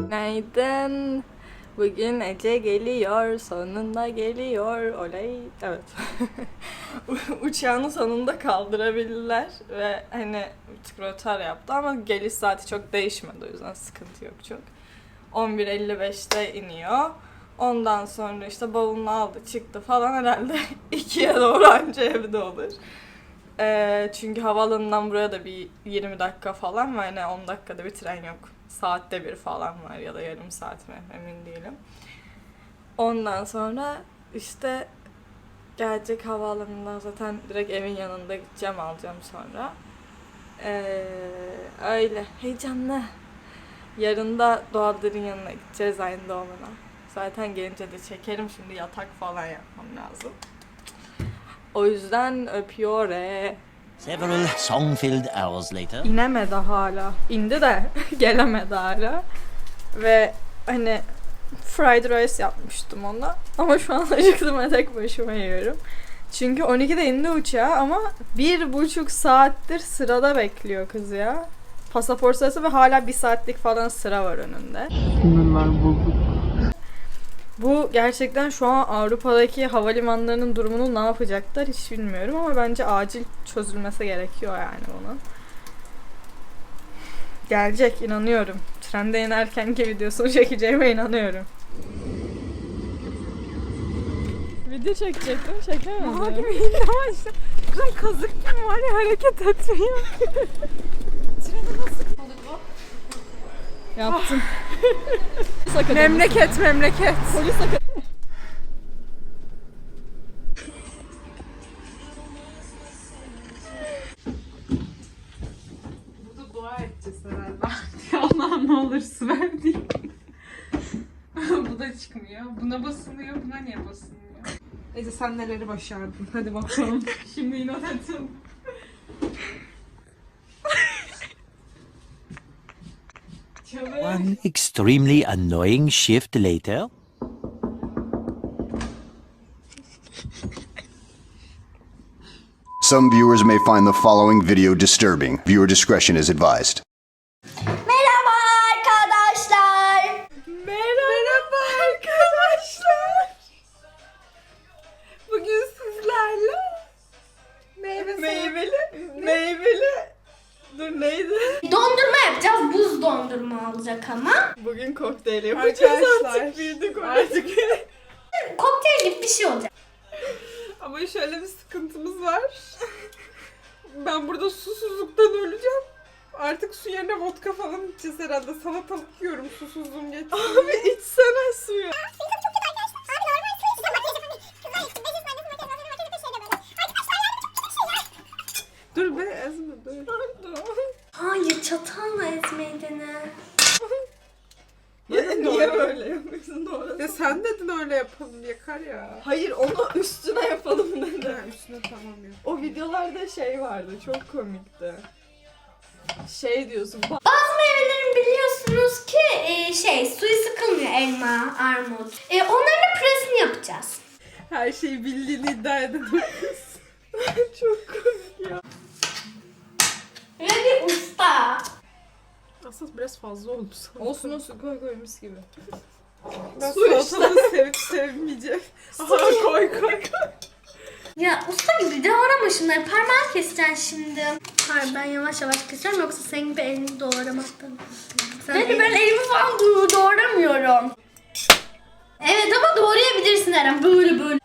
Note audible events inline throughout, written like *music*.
Günaydın. Bugün Ece geliyor, sonunda geliyor. Oley. Evet. *laughs* Uçağını sonunda kaldırabildiler ve hani bir rötar yaptı ama geliş saati çok değişmedi o yüzden sıkıntı yok çok. 11.55'te iniyor. Ondan sonra işte bavulunu aldı çıktı falan herhalde *laughs* 2'ye doğru anca evde olur. Ee, çünkü havaalanından buraya da bir 20 dakika falan var. Yani 10 dakikada bir tren yok. Saatte bir falan var ya da yarım saat mi emin değilim. Ondan sonra işte gelecek havaalanından zaten direkt evin yanında gideceğim alacağım sonra. Ee, öyle heyecanlı. Yarın da Doğadır'ın yanına gideceğiz aynı doğumuna. Zaten gelince de çekerim şimdi yatak falan yapmam lazım. O yüzden öpüyor. e. Several song-filled hours later. İnemedi hala. İndi de *laughs* gelemedi hala. Ve hani fried rice yapmıştım ona. Ama şu an *laughs* acıktım ve tek başıma yiyorum. Çünkü 12'de indi uçağa ama bir buçuk saattir sırada bekliyor kız ya. Pasaport sırası ve hala bir saatlik falan sıra var önünde. Bu gerçekten şu an Avrupa'daki havalimanlarının durumunu ne yapacaklar hiç bilmiyorum ama bence acil çözülmesi gerekiyor yani bunun. Gelecek inanıyorum. Trende inerkenki videosunu *laughs* çekeceğime inanıyorum. Video çekecektim çekemedim. Mal gibi indi ama işte kızım kazık gibi var ya hareket etmiyor. *laughs* Yaptım. *laughs* memleket memleket. Polis Burada dua edeceğiz *laughs* herhalde. Allah'ım ne olur ver diye. Bu da çıkmıyor. Buna basılıyor. Buna niye basılmıyor? Ece sen neleri başardın? Hadi bakalım. *laughs* Şimdi inat ettim. One extremely annoying shift later. Some viewers may find the following video disturbing. Viewer discretion is advised. Olacak ama. Bugün kokteyl yapacağız Arkadaşlar. artık büyüdük Artık. *laughs* Kokteyl gibi bir şey olacak. *laughs* Ama şöyle bir sıkıntımız var. *laughs* Ben burada susuzluktan öleceğim. Artık su yerine vodka falan içeceğiz herhalde. Salatalık yiyorum susuzluğum geçti. Abi içsene suyu. Dur be ezme dur. Hayır çatalla ezmeyi dene. Ya, niye böyle yapıyorsun doğru? Ya sen dedin öyle yapalım yakar ya. Hayır onu üstüne yapalım dedi. Ha, üstüne tamam ya. O videolarda şey vardı çok komikti. Şey diyorsun bak Bazı meyvelerin biliyorsunuz ki e, şey suyu sıkılmıyor elma, armut. E, onların da püresini yapacağız. Her şeyi bildiğini iddia eden *laughs* çok komik ya. Ve bir usta. Aslında biraz fazla oldu sana. Olsun olsun koy koy mis gibi. Ben Su işte. salatalığı sevip sevmeyeceğim. Aha koy koy koy. Ya usta gibi doğrama şunları. Parmağı keseceksin şimdi. Hayır ben yavaş yavaş kesiyorum yoksa senin gibi elini doğramaktan. Sen ben elimi falan doğ- doğramıyorum. Evet ama doğrayabilirsin Eren böyle böyle.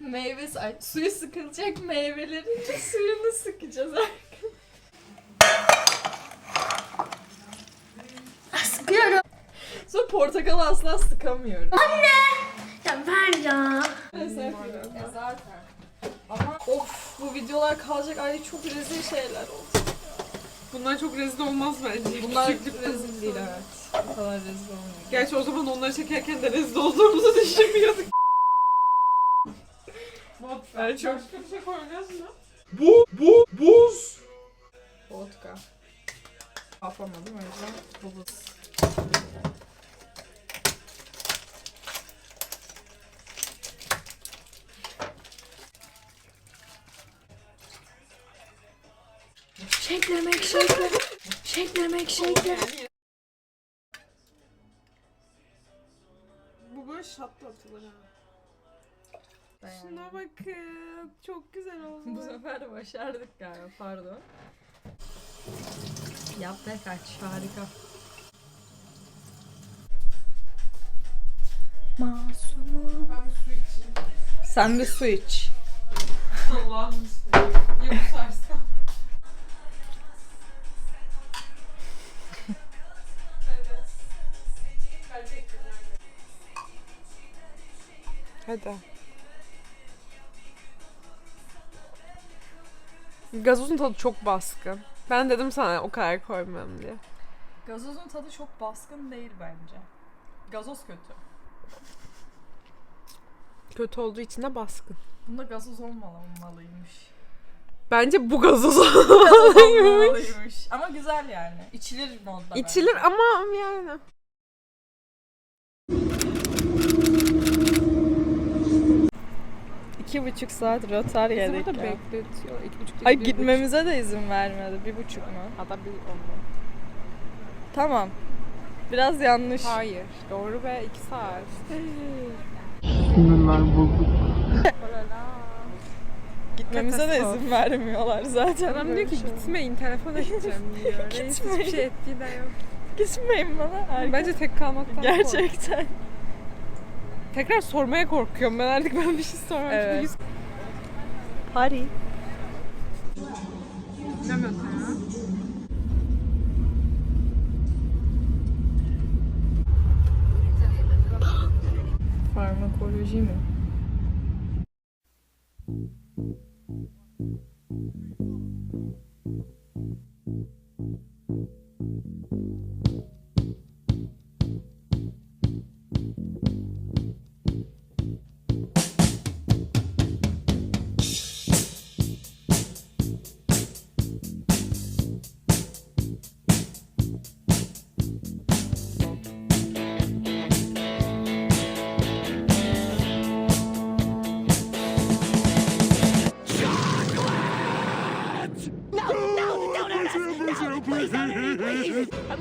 Meyve ay, suyu sıkılacak meyvelerin suyunu sıkacağız artık. Sonra portakal asla sıkamıyorum. Ya ver ya. Ya zaten. Ama of bu videolar kalacak ay çok rezil şeyler oldu. Bunlar çok rezil olmaz bence. Bunlar rezil değil evet. Bu kadar rezil olmuyor. Gerçi o zaman onları çekerken de rezil olduğumuzu *laughs* düşünmüyorduk. Ben çok Başka bir şey koyacağız mı? vodka. Yapamadım o yüzden bu buz. Şekli. Bu böyle şatla atılır ha. Şuna bakın. Çok güzel *laughs* oldu. Bu sefer başardık galiba pardon. Yap ve kaç harika. Masumum. Ben bir su içeyim. Sen bir su iç. Allah'ım bismillah. Hadi. Gazozun tadı çok baskın. Ben dedim sana o kadar koymam diye. Gazozun tadı çok baskın değil bence. Gazoz kötü. Kötü olduğu için de baskın. Bunda gazoz olmamalıymış. Bence bu gazoz olmamalıymış. Ama güzel yani. İçilir modda. bence. İçilir ama yani. İki buçuk saat Bizi yedik burada bekletiyor. İki buçuk Ay değil, bir gitmemize de izin vermedi. Bir buçuk mu? buçuk. Hatta bir olmalı. Tamam. Biraz yanlış. Hayır. Doğru ve iki saat. Gitmemize de izin vermiyorlar zaten. Adam böyle diyor ki şey. gitmeyin telefona gideceğim diyor. *laughs* Reis hiçbir Gitmeyin. şey ettiği de yok. Gitmeyin bana. Erkek- Bence tek kalmaktan kork. Gerçekten. Tekrar sormaya korkuyorum ben artık *laughs* ben bir şey sormam. Evet. Yüz... Bilemiyorsun ya. Farmakoloji mi?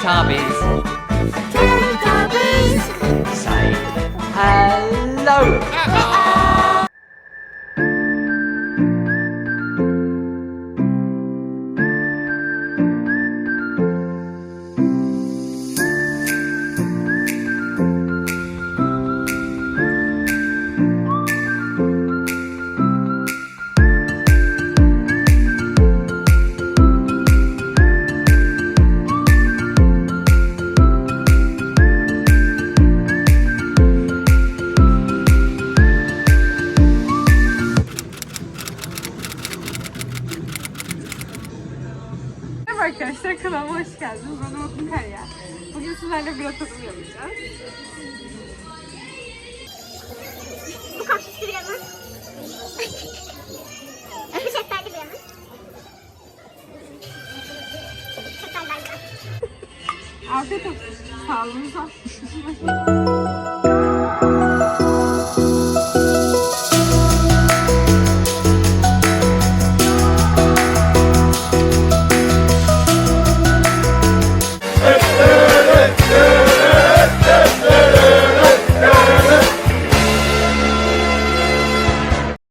Teletubbies. Hoş geldiniz. Ben Umut Kaya. Bugün sizlerle bir tadım yapacağız. Bu şeftali bir yana. Şeftali ben Afiyet olsun. Sağlığınıza. *laughs*